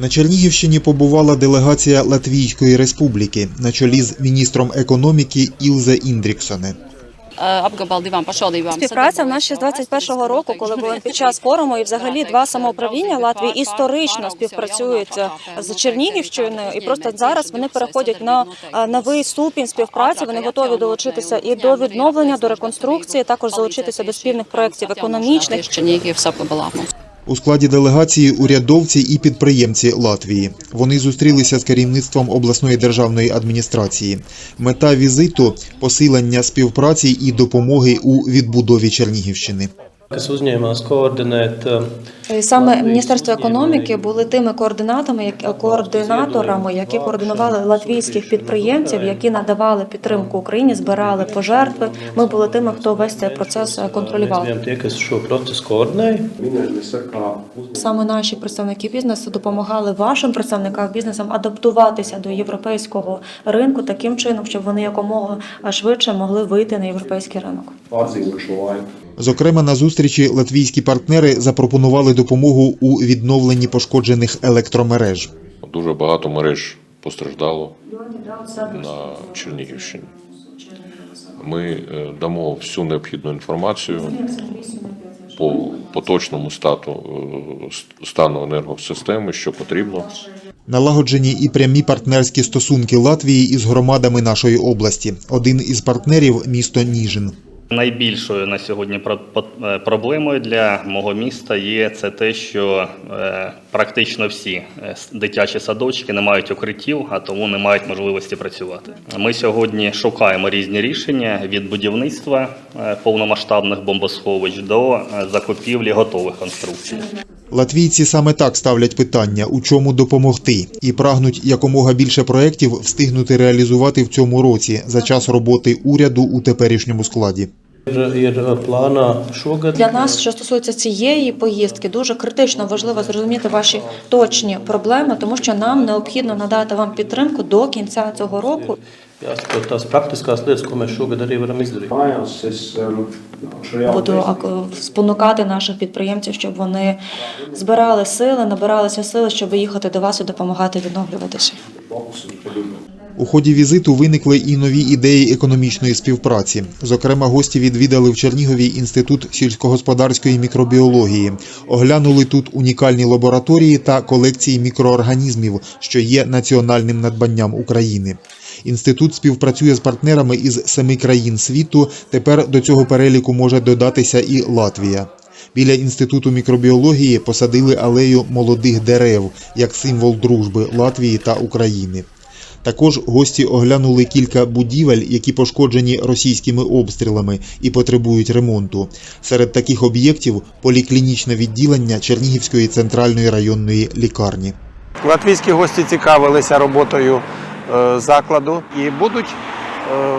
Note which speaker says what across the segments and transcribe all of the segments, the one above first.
Speaker 1: На Чернігівщині побувала делегація Латвійської республіки на чолі з міністром економіки Ілзе Індріксоне.
Speaker 2: divām.
Speaker 3: Співпраця в нас ще з 21-го року, коли були під час форуму, і взагалі два самоуправління Латвії історично співпрацюють е, з Чернігівщиною, і просто зараз вони переходять на е, новий ступінь співпраці. Вони готові долучитися і до відновлення, до реконструкції, також залучитися до спільних проєктів економічних.
Speaker 2: Чернігів.
Speaker 1: У складі делегації урядовці і підприємці Латвії. Вони зустрілися з керівництвом обласної державної адміністрації. Мета візиту посилення співпраці і допомоги у відбудові Чернігівщини.
Speaker 4: Kas uzņēmās koordinēt uh,
Speaker 3: Саме Міністерство економіки були тими координатами, як- координаторами, які координували латвійських підприємців, які надавали підтримку Україні, збирали пожертви. Ми були тими, хто весь цей процес е, контролював. Саме наші представники бізнесу допомагали вашим представникам бізнесам адаптуватися до європейського ринку таким чином, щоб вони якомога швидше могли вийти на європейський ринок.
Speaker 1: Зокрема, на зустрічі латвійські партнери запропонували допомогу у відновленні пошкоджених електромереж.
Speaker 5: Дуже багато мереж постраждало на Чернігівщині. Ми е, дамо всю необхідну інформацію по поточному стату, е, стану енергосистеми, що потрібно.
Speaker 1: Налагоджені і прямі партнерські стосунки Латвії із громадами нашої області. Один із партнерів місто Ніжин.
Speaker 6: Найбільшою на сьогодні е, проблемою для мого міста є це те, що е, практично всі е, дитячі садочки не мають укриттів, а тому не мають можливості працювати. Ми сьогодні шукаємо різні рішення від будівництва повномасштабних бомбосховищ до закупівлі готових конструкцій.
Speaker 1: Латвійці саме так ставлять питання, у чому допомогти, і прагнуть якомога більше проєктів встигнути реалізувати в цьому році за час роботи уряду у теперішньому складі.
Speaker 3: Для нас, що стосується цієї поїздки, дуже критично важливо зрозуміти ваші точні проблеми, тому що нам необхідно надати вам підтримку до кінця цього року.
Speaker 4: Jāsaprot tās praktiskās lietas, ko mēs šogad arī varam izdarīt.
Speaker 7: Um,
Speaker 3: Буду ак- спонукати наших підприємців, щоб вони збирали сили, набиралися сили, щоб їхати до вас і допомагати відновлюватися.
Speaker 1: У ході візиту виникли і нові ідеї економічної співпраці. Зокрема, гості відвідали в Чернігові інститут сільськогосподарської мікробіології, оглянули тут унікальні лабораторії та колекції мікроорганізмів, що є національним надбанням України. Інститут співпрацює з партнерами із семи країн світу. Тепер до цього переліку може додатися і Латвія. Біля інституту мікробіології посадили алею молодих дерев як символ дружби Латвії та України. Також гості оглянули кілька будівель, які пошкоджені російськими обстрілами і потребують ремонту. Серед таких об'єктів поліклінічне відділення Чернігівської центральної районної лікарні.
Speaker 8: Латвійські гості цікавилися роботою закладу і будуть е,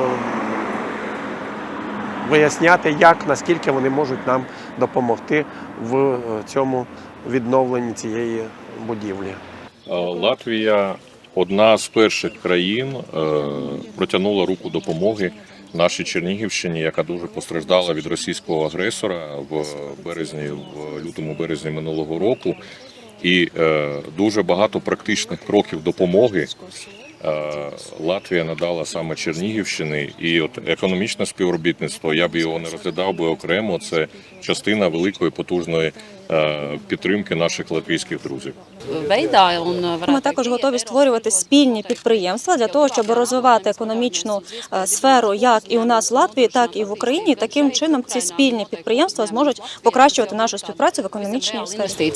Speaker 8: виясняти, як наскільки вони можуть нам допомогти в е, цьому відновленні цієї будівлі.
Speaker 5: Е, Латвія одна з перших країн е, протягнула руку допомоги нашій Чернігівщині, яка дуже постраждала від російського агресора в березні, в лютому березні минулого року. І е, дуже багато практичних кроків допомоги е, Латвія надала саме Чернігівщини, і от економічне співробітництво, я б його не розглядав би окремо. Це частина великої потужної е, підтримки наших латвійських друзів.
Speaker 3: Ми також готові створювати спільні підприємства для того, щоб розвивати економічну е, сферу як і у нас в Латвії, так і в Україні. Таким чином ці спільні підприємства зможуть покращувати нашу співпрацю в економічній сфері.